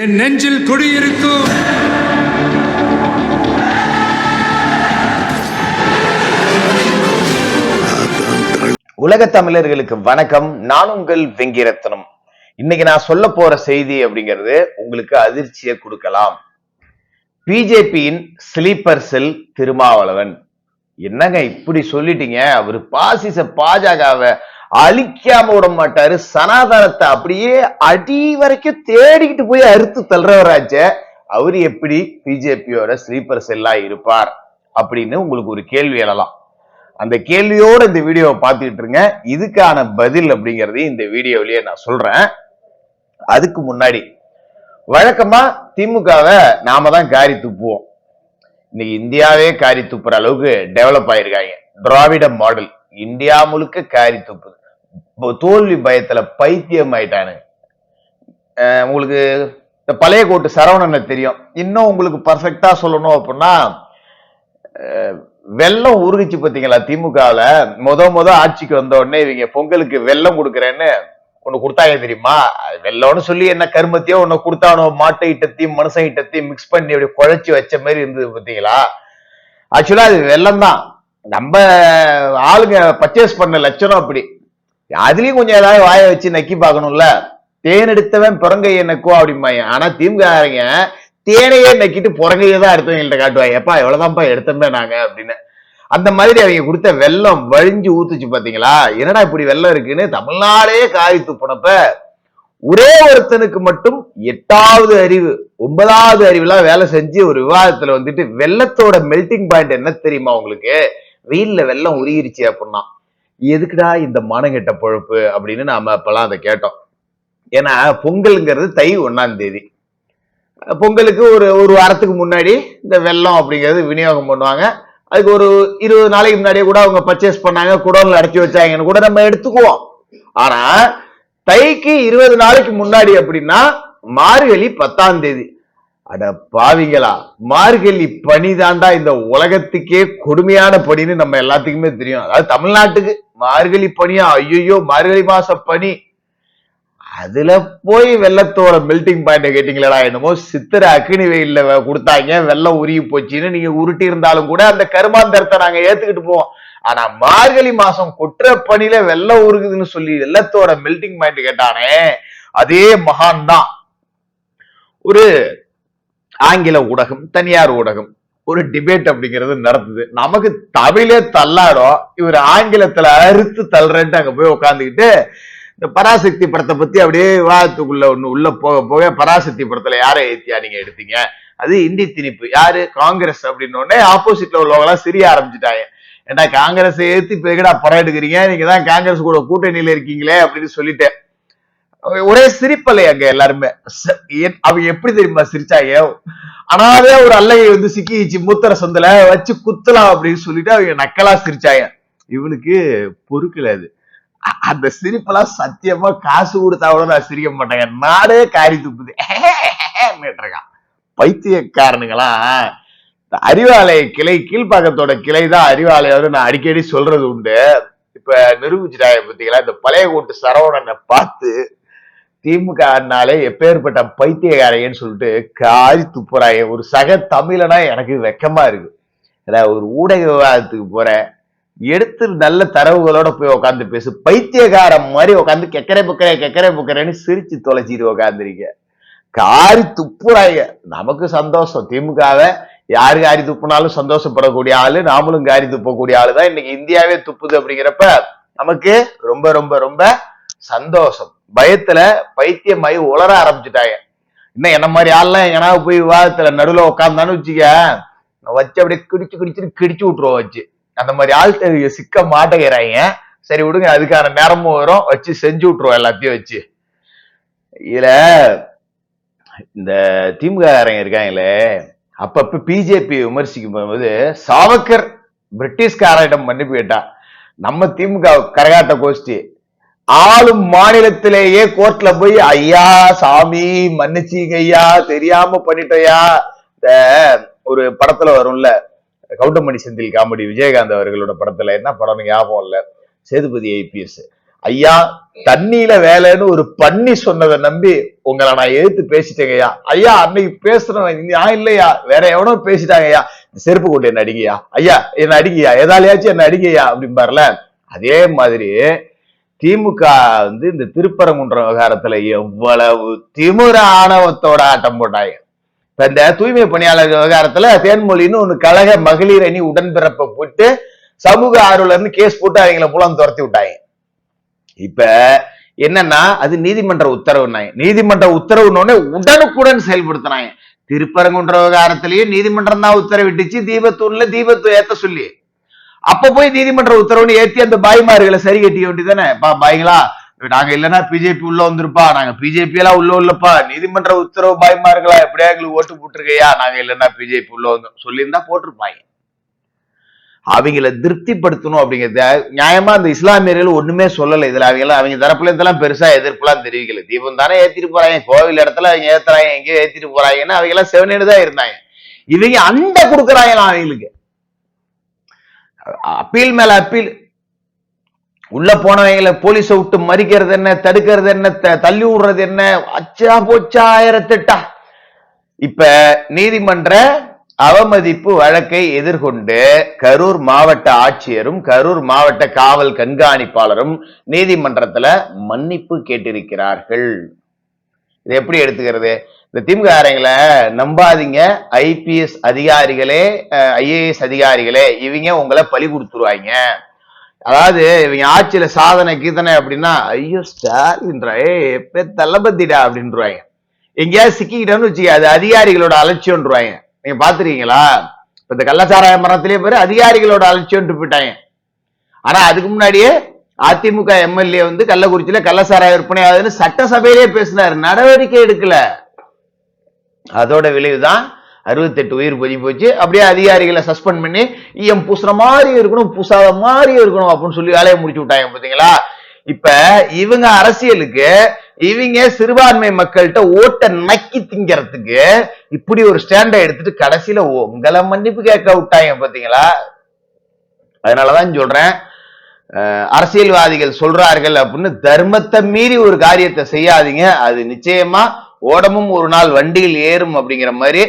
என் நெஞ்சில் குடியிருக்கும் உலக தமிழர்களுக்கு வணக்கம். நான் உங்கள் வெங்கிரத்னம். இன்னைக்கு நான் சொல்ல போற செய்தி அப்படிங்கிறது உங்களுக்கு அதிர்ச்சியை கொடுக்கலாம். பிஜேபியின் ஸ்லீப்பர் செல் திருமாவளவன். என்னங்க இப்படி சொல்லிட்டீங்க? அவர் பாசிச பாஜகவை அழிக்காம விட மாட்டாரு. சனாதனத்தை அப்படியே அடி வரைக்கும் தேடிக்கிட்டு போய் அறுத்து தள்ளுறவராச்ச. அவர் எப்படி பிஜேபியோட ஸ்லீப்பர் செல்லா இருப்பார் அப்படின்னு உங்களுக்கு ஒரு கேள்வி எழலாம். அந்த கேள்வியோட இந்த வீடியோவை பார்த்துக்கிட்டு இருங்க. இதுக்கான பதில் அப்படிங்கிறதையும் இந்த வீடியோவிலேயே நான் சொல்றேன். அதுக்கு முன்னாடி வழக்கமா திமுகவை நாம தான் காரி துப்புவோம். இன்னைக்கு இந்தியாவே காரி துப்புற அளவுக்கு டெவலப் ஆயிருக்காங்க. திராவிட மாடல் இந்தியா முழுக்க காரி துப்புது. தோல்வி பயத்துல பைத்தியம் ஆயிட்டானுங்க உங்களுக்கு இந்த பழைய கோட்டு சரவணனை தெரியும். இன்னும் உங்களுக்கு பர்ஃபெக்டா சொல்லணும் அப்படின்னா வெள்ளம் உருகிச்சு பார்த்தீங்களா திமுகவில்? முத முத ஆட்சிக்கு வந்த உடனே இவங்க பொங்கலுக்கு வெள்ளம் கொடுக்குறேன்னு ஒன்று கொடுத்தாங்க தெரியுமா? அது வெள்ளம்னு சொல்லி என்ன கருமத்தையோ ஒன்று கொடுத்தானோ மாட்டை ஈட்டத்தையும் மனுஷன் இட்டத்தையும் மிக்ஸ் பண்ணி அப்படி குழைச்சி வச்ச மாதிரி இருந்தது பார்த்தீங்களா ஆக்சுவலாக அது வெள்ளம் தான் நம்ம ஆளுங்க பர்ச்சேஸ் பண்ண லட்சணம் அப்படி. அதுலயும் கொஞ்சம் ஏதாவது வாய வச்சு நக்கி பார்க்கணும்ல? தேன் எடுத்தவன் பிறங்கைய நக்குவா அப்படிம்பாங்க ஆனா திமுகங்க தேனையே நக்கிட்டு புறங்கையை தான் எடுத்தவங்கள்ட்ட காட்டுவாங்க. எப்பா எவ்வளவுதான்ப்பா எடுத்தோமே நாங்க அப்படின்னு. அந்த மாதிரி அவங்க கொடுத்த வெள்ளம் வழிஞ்சு ஊத்துச்சு பாத்தீங்களா? என்னடா இப்படி வெள்ளம் இருக்குன்னு தமிழ்நாடே காய் துப்புனப்ப ஒரே ஒருத்தனுக்கு மட்டும் எட்டாவது அறிவு ஒன்பதாவது அறிவுலாம் வேலை செஞ்சு ஒரு விவாதத்துல வந்துட்டு வெள்ளத்தோட மெல்டிங் பாயிண்ட் என்ன தெரியுமா உங்களுக்கு? வெயில்ல வெள்ளம் உருகிருச்சு அப்படின்னா. எதுக்குடா இந்த மானங்கெட்ட பொழப்பு அப்படின்னு நாம அப்பெல்லாம் அதை கேட்டோம். ஏன்னா பொங்கலுங்கிறது தை ஒன்னாம் தேதி. பொங்கலுக்கு ஒரு ஒரு வாரத்துக்கு முன்னாடி இந்த வெள்ளம் அப்படிங்கிறது விநியோகம் பண்ணுவாங்க. அதுக்கு ஒரு இருபது நாளைக்கு முன்னாடியே கூட அவங்க பர்ச்சேஸ் பண்ணாங்க குடோன்ல அடைச்சி வச்சாங்கன்னு கூட நம்ம எடுத்துக்குவோம். ஆனா தைக்கு இருபது நாளைக்கு முன்னாடி அப்படின்னா மார்கழி பத்தாம் தேதி. அட பாவிங்களா மார்கழி பனி தாண்டா இந்த உலகத்துக்கே கொடுமையான பனின்னு நம்ம எல்லாத்துக்குமே தெரியும். அதாவது தமிழ்நாட்டுக்கு. மார்கழி பனியா? ஐயோ மார்கழி மாச பனி. அதுல போய் வெள்ளத்தோட மெல்டிங் பாயிண்ட கேட்டீங்களா என்னமோ சித்திர அக்னி வெயில்ல கொடுத்தாங்க. வெள்ளம் உருகி போச்சுன்னு நீங்க உருட்டி இருந்தாலும் கூட அந்த கருமாந்தரத்தை நாங்க ஏத்துக்கிட்டு போவோம். ஆனா மார்கழி மாசம் கொட்டுற பனியில வெள்ளம் உருகுதுன்னு சொல்லி வெள்ளத்தோட மெல்டிங் பாயிண்ட் கேட்டானே அதே மகான் தான் ஒரு ஆங்கில ஊடகம் தனியார் ஊடகம் ஒரு டிபேட் அப்படிங்கிறது நடந்தது. நமக்கு தமிழே தள்ளாடும் இவர் ஆங்கிலத்துல அறுத்து தள்ளுறேன்ட்டு அங்க போய் உட்காந்துக்கிட்டு இந்த பராசக்தி படத்தை பத்தி அப்படியே விவாதத்துக்குள்ள ஒண்ணு உள்ள போக போக பராசக்தி படத்துல யாரை ஏத்தியா நீங்க எடுத்தீங்க? அது இந்தி திணிப்பு. யாரு? காங்கிரஸ் அப்படின்னு ஆப்போசிட்ல உள்ளவங்க எல்லாம் சிரிய ஆரம்பிச்சுட்டாங்க. ஏன்னா காங்கிரஸை ஏத்தி இப்ப எங்கடா படம் எடுக்கிறீங்க நீங்க தான் காங்கிரஸ் கூட கூட்டணியில இருக்கீங்களே அப்படின்னு சொல்லிட்டேன். ஒரே சிரிப்பலை அங்க எல்லாருமே. ச- எப்படி தெரியுமா சிரிச்சாங்க? அனாதே ஒரு அல்லையை வந்து சிக்கிச்சு மூத்தர சொந்தல வச்சு குத்தலாம் அப்படின்னு சொல்லிட்டு அவங்க நக்கலா சிரிச்சாங்க. இவனுக்கு பொறுக்கல அது. அந்த சிரிப்பெல்லாம் சத்தியமா காசு கொடுத்தா கூட நான் சிரிக்க மாட்டேங்க. நாடே காரி துப்புது. பைத்தியக்காரனுங்களா? பைத்தியக்காரனுங்களாம் அறிவாலய கிளை கீழ்ப்பாக்கத்தோட கிளை தான் அறிவாலயம் நான் அடிக்கடி சொல்றது உண்டு. இப்ப நிரூபிச்சுட்டாங்க பார்த்தீங்களா இந்த பழைய கூட்டு சரவணனை பார்த்து திமுகனாலே எப்பேற்பட்ட பைத்தியகாரையன்னு சொல்லிட்டு காரி துப்புறாய ஒரு சக தமிழனா எனக்கு வெக்கமா இருக்கு. அதாவது ஒரு ஊடக விவாதத்துக்கு போறேன் எடுத்து நல்ல தரவுகளோட போய் உட்காந்து பேசு. பைத்தியகாரம் மாதிரி உட்காந்து கெக்கரை புக்கரை கெக்கரை புக்கரைன்னு சிரிச்சு தொலைச்சிட்டு உட்காந்துருக்க காரி துப்புறாங்க. நமக்கு சந்தோஷம். திமுகவை யாரு காரி துப்புனாலும் சந்தோஷப்படக்கூடிய ஆளு நாமளும் காரி துப்பக்கூடிய ஆளு தான் இன்னைக்கு இந்தியாவே துப்புது அப்படிங்கிறப்ப நமக்கு ரொம்ப ரொம்ப ரொம்ப சந்தோஷம். பயத்துல பைத்தியமாயி உளர ஆரம்பிச்சுட்டாங்க. இன்னும் என்ன மாதிரி ஆள்லாம் எங்கன்னா போய் விவாதத்துல நடுவில் உட்காந்தான்னு வச்சுக்க வச்சு அப்படியே கிடிச்சு கிடிச்சுன்னு கிடிச்சு விட்டுருவோம் வச்சு. அந்த மாதிரி ஆள் சிக்க மாட்டேங்கிறாங்க. சரி விடுங்க அதுக்கான நேரமும் வரும். வச்சு செஞ்சு விட்டுருவோம் எல்லாத்தையும் வச்சு. இதுல இந்த திமுககாரங்க இருக்காங்களே அப்பப்ப பிஜேபி விமர்சிக்கும் போது சாவக்கர் பிரிட்டிஷ்காரிடம் மன்னிப்பு கேட்டா நம்ம திமுக கரகாட்ட கோஷ்டி ஆளும் மாநிலத்திலேயே கோர்ட்ல போய் ஐயா சாமி மன்னிச்சீங்க ஐயா தெரியாம பண்ணிட்டயா? இந்த ஒரு படத்துல வரும்ல கவுண்டமணி செந்தில் காமெடி விஜயகாந்த் அவர்களோட படத்துல என்ன படம் ஞாபகம் இல்ல. சேதுபதி ஐபிஎஸ் ஐயா தண்ணியில வேலைன்னு ஒரு பண்ணி சொன்னதை நம்பி உங்களை நான் எதிர்த்து பேசிட்டேங்க ஐயா ஐயா அன்னைக்கு பேசுறேன் நான் இல்லையா? வேற எவனோ பேசிட்டாங்க ஐயா செருப்பு கொண்டு என்ன அடிங்கயா ஐயா என்ன அடிங்கயா எதாலையாச்சும் என்ன அடிங்கயா அப்படிம்பாருல. அதே மாதிரி திமுக வந்து இந்த திருப்பரங்குன்ற விவகாரத்துல எவ்வளவு திமுற ஆணவத்தோட ஆட்டம் போட்டாங்க. இப்ப இந்த தூய்மை பணியாளர் விவகாரத்துல தேன்மொழின்னு ஒண்ணு கழக மகளிர் அணி உடன்பிறப்பை போட்டு சமூக ஆர்வலர்னு கேஸ் போட்டு அவங்கள புலம் துரத்தி விட்டாங்க. இப்ப என்னன்னா அது நீதிமன்ற உத்தரவுனாங்க. நீதிமன்ற உத்தரவுன்னு உடனுக்குடன் செயல்படுத்தினாங்க. திருப்பரங்குன்ற விவகாரத்திலயும் நீதிமன்றம் தான் உத்தரவிட்டுச்சு. தீபத்தூண்ல தீபத்து ஏத்த சொல்லி. அப்ப போய் நீதிமன்ற உத்தரவுன்னு ஏத்தி அந்த பாய்மார்களை சரி கட்டிக்க வேண்டியதானே பா பாய்ங்களா நாங்க இல்லைன்னா பிஜேபி உள்ள வந்திருப்பா. நாங்க பிஜேபி எல்லாம் உள்ள உள்ளப்பா நீதிமன்ற உத்தரவு பாய்மார்களா எப்படியா எங்களுக்கு ஓட்டு போட்டிருக்கையா? நாங்க இல்லைன்னா பிஜேபி உள்ள வந்து சொல்லியிருந்தா போட்டிருப்பாங்க. அவங்கள திருப்திப்படுத்தணும் அப்படிங்கறத. நியாயமா அந்த இஸ்லாமியர்கள் ஒண்ணுமே சொல்லலை. இதுல அவங்க அவங்க தரப்புல இதெல்லாம் பெருசா எதிர்ப்புலாம் தெரிவிக்கல. தீபம் தானே ஏத்திட்டு போறாங்க. கோவில் இடத்துல அவங்க ஏத்துறாங்க. எங்கேயோ ஏத்திட்டு போறாங்கன்னு அவங்க எல்லாம் செவனேடு தான் இருந்தாங்க. இவங்க அண்டை கொடுக்குறாங்களா அவங்களுக்கு. அப்பீல் மேல அப்பீல். உள்ள போனவங்களை போலீஸ விட்டு மறிக்கிறது என்ன தடுக்கிறது என்ன த- தள்ளி விடுறது என்ன? அச்சா போச்சா ஆயிரத்தெட்டா? இப்ப நீதிமன்ற அவமதிப்பு வழக்கை எதிர்கொண்டு கரூர் மாவட்ட ஆட்சியரும் கரூர் மாவட்ட காவல் கண்காணிப்பாளரும் நீதிமன்றத்துல மன்னிப்பு கேட்டிருக்கிறார்கள். இது எப்படி எடுத்துக்கிறது? இந்த திமுகங்களை நம்பாதீங்க. ஐபிஎஸ் அதிகாரிகளே ஐஏஎஸ் அதிகாரிகளே இவங்க உங்களை பழி கொடுத்துருவாங்க. அதாவது இவங்க ஆட்சியில சாதனை கீதனை அப்படின்னா ஐயோ ஸ்டாலின்றா ஏ எப்ப தளபதிடா அப்படின்றாங்க. எங்கேயாவது சிக்கிக்கிட்டோன்னு வச்சுக்க அது அதிகாரிகளோட அலட்சியம்ன்றாங்க. நீங்க பாத்துருக்கீங்களா இப்ப இந்த கள்ளச்சாராய மரணத்திலே பேரு அதிகாரிகளோட அலட்சியம்ட்டு போயிட்டாங்க. ஆனா அதுக்கு முன்னாடியே அதிமுக எம்எல்ஏ வந்து கள்ளக்குறிச்சியில கள்ளச்சாராய விற்பனை ஆகுதுன்னு சட்டசபையிலே பேசினார். நடவடிக்கை எடுக்கல. அதோட விளைவுதான் அறுபத்தெட்டு உயிர் பொதி போச்சு. அப்படியே அதிகாரிகளை சஸ்பெண்ட் பண்ணி ஈயம் பூசுற மாதிரி இருக்கணும் பூசாத மாதிரி இருக்கணும் அப்படின்னு சொல்லி வேலையை முடிச்சு விட்டாங்க பாத்தீங்களா இப்ப இவங்க அரசியலுக்கு இவங்க சிறுபான்மை மக்கள்கிட்ட ஓட்ட நக்கி திங்கிறதுக்கு இப்படி ஒரு ஸ்டாண்டை எடுத்துட்டு கடைசியில உங்களை மன்னிப்பு கேட்க விட்டாங்க பாத்தீங்களா அதனாலதான் சொல்றேன் அரசியல்வாதிகள் சொல்றார்கள் அப்படின்னு தர்மத்தை மீறி ஒரு காரியத்தை செய்யாதீங்க. அது நிச்சயமா ஓடமும் ஒரு நாள் வண்டியில் ஏறும் அப்படிங்கிற மாதிரி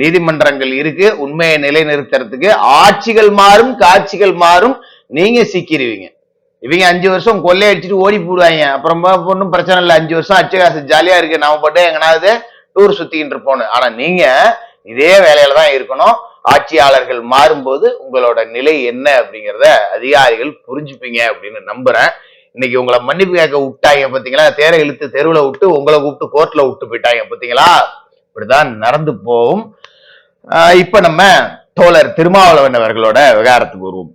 நீதிமன்றங்கள் இருக்கு. உண்மையை நிலைநிறுத்துறதுக்கு ஆட்சிகள் மாறும் காட்சிகள் மாறும். நீங்க சிக்கிடுவீங்க இவங்க அஞ்சு வருஷம் கொள்ளையடிச்சிட்டு ஓடி போடுவாங்க. அப்புறமா ஒன்றும் பிரச்சனை இல்லை. அஞ்சு வருஷம் அச்சகாசு ஜாலியா இருக்கு. நாம பட்டு எங்கனாவது டூர் சுத்திக்கிட்டு இருப்போம் ஆனா நீங்க இதே வேலையில தான் இருக்கணும். ஆட்சியாளர்கள் மாறும்போது உங்களோட நிலை என்ன அப்படிங்கிறத அதிகாரிகள் புரிஞ்சுப்பீங்க அப்படின்னு நம்புறேன். இன்னைக்கு உங்களை மன்னிப்பு கேட்க விட்டாங்க பாத்தீங்களா? தேரை இழுத்து தெருவுல விட்டு உங்களை கூப்பிட்டு கோர்ட்ல விட்டு போயிட்டாங்க பாத்தீங்களா? இப்படிதான் நடந்து போகும். இப்போ இப்ப நம்ம தோழர் திருமாவளவன் அவர்களோட விவகாரத்துக்கு வருவோம்.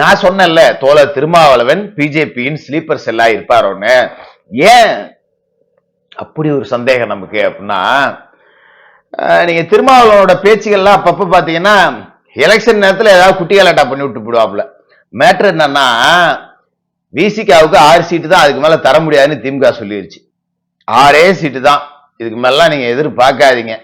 நான் சொன்னேன்ல தோழர் திருமாவளவன் பிஜேபியின் ஸ்லீப்பர் செல்லா இருப்பாரோன்னு. ஏன் அப்படி ஒரு சந்தேகம் நமக்கு அப்படின்னா நீங்க திருமாவளவனோட பேச்சுகள்லாம் அப்பப்ப பாத்தீங்கன்னா எலெக்ஷன் நேரத்தில் ஏதாவது குட்டி கலாட்டா பண்ணி விட்டு போடுவாப்புல. மேட்ரு என்னன்னா விசிகாவுக்கு ஆறு சீட்டு தான் அதுக்கு மேல தர முடியாதுன்னு திமுக சொல்லிருச்சு. ஆறே சீட்டு தான். இதுக்கு மேலாம் நீங்க எதிர்பார்க்காதீங்க.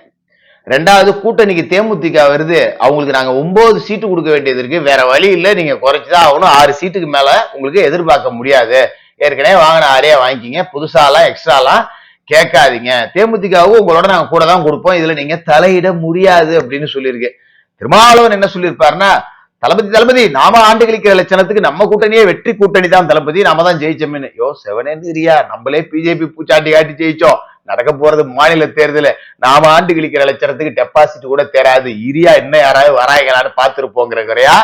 ரெண்டாவது கூட்டணிக்கு தேமுதிக வருது. அவங்களுக்கு நாங்க ஒன்பது சீட்டு கொடுக்க வேண்டியது இருக்கு. வேற வழி இல்லை. நீங்க குறைச்சுதான் ஆகணும். ஆறு சீட்டுக்கு மேல உங்களுக்கு எதிர்பார்க்க முடியாது. ஏற்கனவே வாங்கின ஆறே வாங்கிக்கிங்க. புதுசாலாம் எக்ஸ்ட்ராலாம் கேட்காதீங்க. தேமுதிகவும் உங்களோட நாங்க கூட தான் கொடுப்போம். இதுல நீங்க தலையிட முடியாது அப்படின்னு சொல்லியிருக்கு. திருமாவளவன் என்ன சொல்லியிருப்பாருன்னா தளபதி தளபதி நாம ஆண்டு கழிக்கிற லட்சணத்துக்கு நம்ம கூட்டணியே வெற்றி கூட்டணி தான் தளபதி. நாம தான் ஜெயிச்சோம்னு. யோ செவனேந்திரியா நம்மளே பிஜேபி பூச்சாண்டி காட்டி ஜெயிச்சோம். நடக்க போறது மாநில தேர்தல. நாம ஆண்டு கழிக்கிற லட்சணத்துக்கு டெபாசிட் கூட தேராது. இரியா என்ன யாராவது வராங்களான்னு பார்த்துருப்போங்கிற குறையா?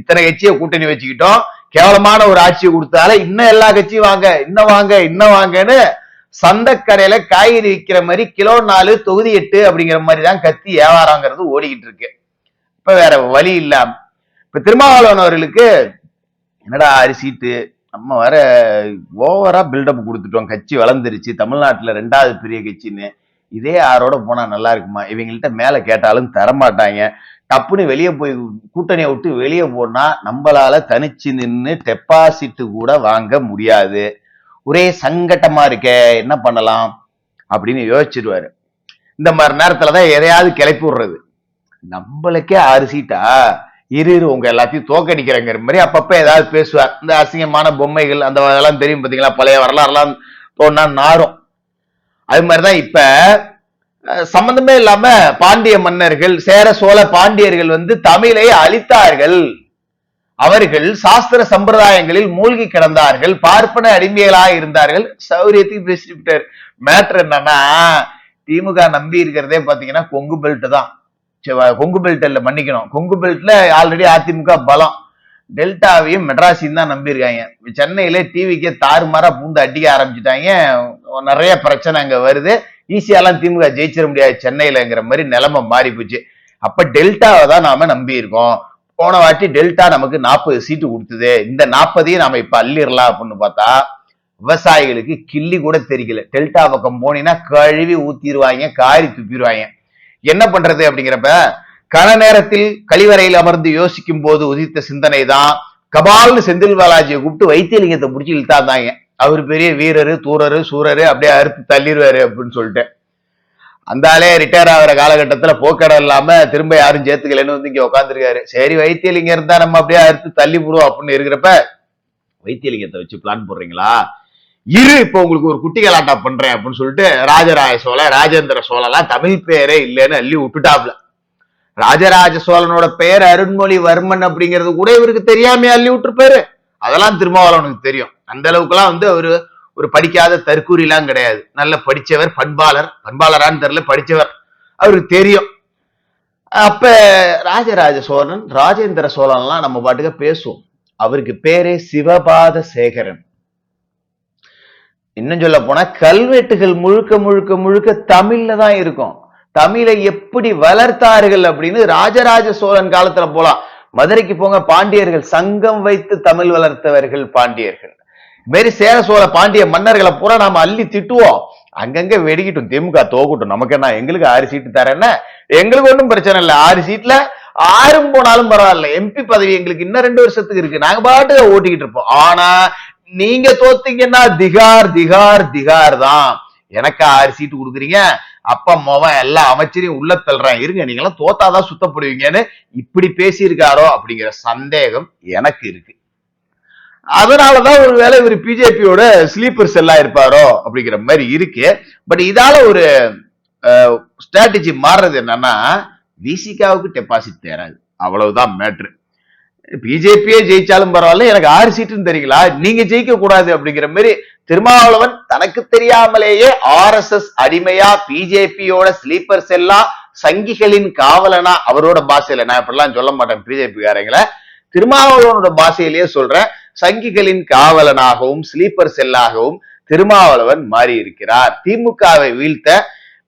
இத்தனை கட்சியை கூட்டணி வச்சுக்கிட்டோம். கேவலமான ஒரு ஆட்சியை கொடுத்தால இன்னும் எல்லா கட்சியும் வாங்க இன்னும் வாங்க இன்னும் வாங்கன்னு சந்தைக்கடையில காய்கறி விற்கிற மாதிரி கிலோ நாலு தொகுதி எட்டு அப்படிங்கிற மாதிரி தான் கத்தி வியாபாரங்கிறது ஓடிக்கிட்டு இருக்கு. இப்ப வேற வழி இல்லாம இப்ப திருமாவளவன் அவர்களுக்கு என்னடா அரிசீட்டு நம்ம வர ஓவரா பில்டப் கொடுத்துட்டோம். கட்சி வளர்ந்துருச்சு. தமிழ்நாட்டில் ரெண்டாவது பெரிய கட்சின்னு. இதே யாரோட போனா நல்லா இருக்குமா? இவங்கள்ட்ட மேல கேட்டாலும் தரமாட்டாங்க. டப்புன்னு வெளியே போய் கூட்டணியை விட்டு வெளியே போனா நம்மளால தனிச்சு நின்று டெபாசிட் கூட வாங்க முடியாது. ஒரே சங்கட்டமா இருக்கே என்ன பண்ணலாம்? அப்படின்னு யோசிச்சிருவாரு. இந்த மாதிரி நேரத்துலதான் எதையாவது கிளப்பி விடுறது. நம்மளுக்கே ஆறு சீட்டா? இரு இரு உங்க எல்லாத்தையும் தோக்கடிக்கிறங்கிற மாதிரி அப்பப்ப ஏதாவது பேசுவார் இந்த அசிங்கமான பொம்மைகள் அந்த அதெல்லாம் தெரியும் பாத்தீங்களா? பழைய வரலாறுலாம் தோணா நாரும். அது மாதிரிதான் இப்ப சம்பந்தமே இல்லாம பாண்டிய மன்னர்கள் சேர சோழ பாண்டியர்கள் வந்து தமிழை அழித்தார்கள். அவர்கள் சாஸ்திர சம்பிரதாயங்களில் மூழ்கி கிடந்தார்கள் பார்ப்பன அடிமைகளாக இருந்தார்கள். சௌரியத்தையும் பேசிட்டு மேட்ரு என்னன்னா திமுக நம்பி இருக்கிறதே பாத்தீங்கன்னா கொங்கு பெல்ட் தான். கொங்கு பெல்ட் இல்ல மன்னிக்கணும். கொங்கு பெல்ட்ல ஆல்ரெடி அதிமுக பலம். டெல்டாவையும் மெட்ராஸையும் தான் நம்பியிருக்காங்க. சென்னையில டிவிக்கே தாறுமாறா பூந்து அடிக்க ஆரம்பிச்சுட்டாங்க. நிறைய பிரச்சனை அங்க வருது. ஈஸியாலாம் திமுக ஜெயிச்சிட முடியாது சென்னையிலங்கிற மாதிரி நிலைமை மாறி போச்சு அப்ப டெல்டாவை தான் நாம நம்பி இருக்கோம் போன வாட்டி டெல்டா நமக்கு நாற்பது சீட்டு கொடுத்தது. இந்த நாற்பதையும் நாம இப்ப அள்ளிடலாம் அப்படின்னு பார்த்தா விவசாயிகளுக்கு கிள்ளி கூட தெரியல டெல்டா பக்கம் போனீங்கன்னா கழுவி ஊத்திடுவாங்க காரி துப்பிடுவாங்க. என்ன பண்றது அப்படிங்கிறப்ப கன நேரத்தில் கழிவறையில் அமர்ந்து யோசிக்கும் போது உதித்த சிந்தனை தான் கபால்னு செந்தில் பாலாஜியை கூப்பிட்டு வைத்தியலிங்கத்தை பிடிச்சி இழுத்தாந்தாங்க அவர் பெரிய வீரரு தூரரு சூரரு அப்படியே அறுத்து தள்ளிடுவாரு அப்படின்னு சொல்லிட்டு. அந்த ஆளே ரிட்டையர் ஆகிற காலகட்டத்துல போக்கடம் இல்லாம திரும்ப யாரும் சேர்த்துக்கலன்னு வந்து இங்கே உட்காந்துருக்காரு சரி வைத்தியலிங்கம் இருந்தால் நம்ம அப்படியே அறுத்து தள்ளி விடுவோம் அப்படின்னு இருக்கிறப்ப வைத்தியலிங்கத்தை வச்சு பிளான் போடுறீங்களா? இரு இப்போ உங்களுக்கு ஒரு குட்டி கலாட்டா பண்றேன் அப்படின்னு சொல்லிட்டு ராஜராஜ சோழ ராஜேந்திர சோழலாம் தமிழ் பேரே இல்லைன்னு அள்ளி விட்டுட்டாப்ல. ராஜராஜ சோழனோட பெயர் அருண்மொழிவர்மன் அப்படிங்கிறது கூட இவருக்கு தெரியாம அள்ளி விட்டுருப்பாரு. அதெல்லாம் திருமாவளவனுக்கு தெரியும். அந்த அளவுக்குலாம் வந்து அவரு ஒரு படிக்காத தற்கூரிலாம் கிடையாது. நல்ல படிச்சவர் பண்பாளர். பண்பாளரான்னு தெரியல படிச்சவர். அவருக்கு தெரியும். அப்ப ராஜராஜ சோழன் ராஜேந்திர சோழன்லாம் நம்ம பாட்டுக்க பேசுவோம். அவருக்கு பேரே சிவபாத சேகரன் இன்னும் சொல்ல போனா கல்வெட்டுகள் முழுக்க முழுக்க முழுக்க தமிழ்ல தான் இருக்கும். தமிழை எப்படி வளர்த்தார்கள் அப்படின்னு ராஜராஜ சோழன் காலத்துல போலாம். மதுரைக்கு போங்க பாண்டியர்கள் சங்கம் வைத்து தமிழ் வளர்த்தவர்கள் பாண்டியர்கள். இது மாதிரி சேர சோழ பாண்டிய மன்னர்களை பூரா நாம அள்ளி திட்டுவோம். அங்கங்க வெடிக்கிட்டும் திமுக தோக்கட்டும். நமக்கு என்ன எங்களுக்கு ஆறு சீட்டு தரேன்னா எங்களுக்கு ஒன்றும் பிரச்சனை இல்லை. ஆறு சீட்ல ஆறும் போனாலும் பரவாயில்ல. எம்பி பதவி எங்களுக்கு இன்னும் ரெண்டு வருஷத்துக்கு இருக்கு. நாங்க பாட்டு ஓட்டிக்கிட்டு இருப்போம். ஆனா நீங்க தோத்தீங்கன்னா திகார் திகார் திகார் தான். எனக்கு ஆறு சீட்டு கொடுக்குறீங்க. அப்பா மோவன் எல்லா அமைச்சரையும் உள்ள தள்ளுறேன். இருங்க நீங்க எல்லாம் தோத்தாதான் சுத்தப்படுவீங்கன்னு இப்படி பேசியிருக்காரோ அப்படிங்கிற சந்தேகம் எனக்கு இருக்கு. அதனாலதான் ஒரு வேலை இவர் பிஜேபியோட ஸ்லீப்பர் செல்லா இருப்பாரோ அப்படிங்கிற மாதிரி இருக்கு. பட் இதால ஒரு ஸ்ட்ராட்டஜி மாறுறது என்னன்னா விசிகாவுக்கு டெபாசிட் தேராது. அவ்வளவுதான் மேட்ரு பிஜேபியே ஜெயிச்சாலும் பரவாயில்ல. எனக்கு ஆறு சீட்டுன்னு தெரியுங்களா? நீங்க ஜெயிக்க கூடாது அப்படிங்கிற மாதிரி திருமாவளவன் தனக்கு தெரியாமலேயே ஆர் எஸ் எஸ் அடிமையா பிஜேபியோட ஸ்லீப்பர் செல்லா சங்கிகளின் காவலனா அவரோட பாஷையில. நான் இப்படிலாம் சொல்ல மாட்டேன் பிஜேபி காரங்களை திருமாவளவனோட பாஷையிலேயே சொல்றேன். சங்கிகளின் காவலனாகவும் ஸ்லீப்பர் செல்லாகவும் திருமாவளவன் மாறி இருக்கிறார் திமுகவை வீழ்த்த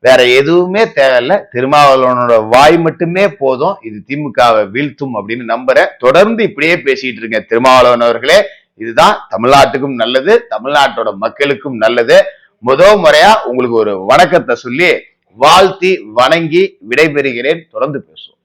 வேற எதுவுமே தேவையில்ல. திருமாவளவனோட வாய் மட்டுமே போதும். இது திமுகவை வீழ்த்தும் அப்படின்னு நம்புறேன். தொடர்ந்து இப்படியே பேசிட்டு இருங்க திருமாவளவன் அவர்களே. இதுதான் தமிழ்நாட்டுக்கும் நல்லது தமிழ்நாட்டோட மக்களுக்கும் நல்லது. முதல் முறையா உங்களுக்கு ஒரு வணக்கத்தை சொல்லி வாழ்த்தி வணங்கி விடைபெறுகிறேன். தொடர்ந்து பேசுவோம்.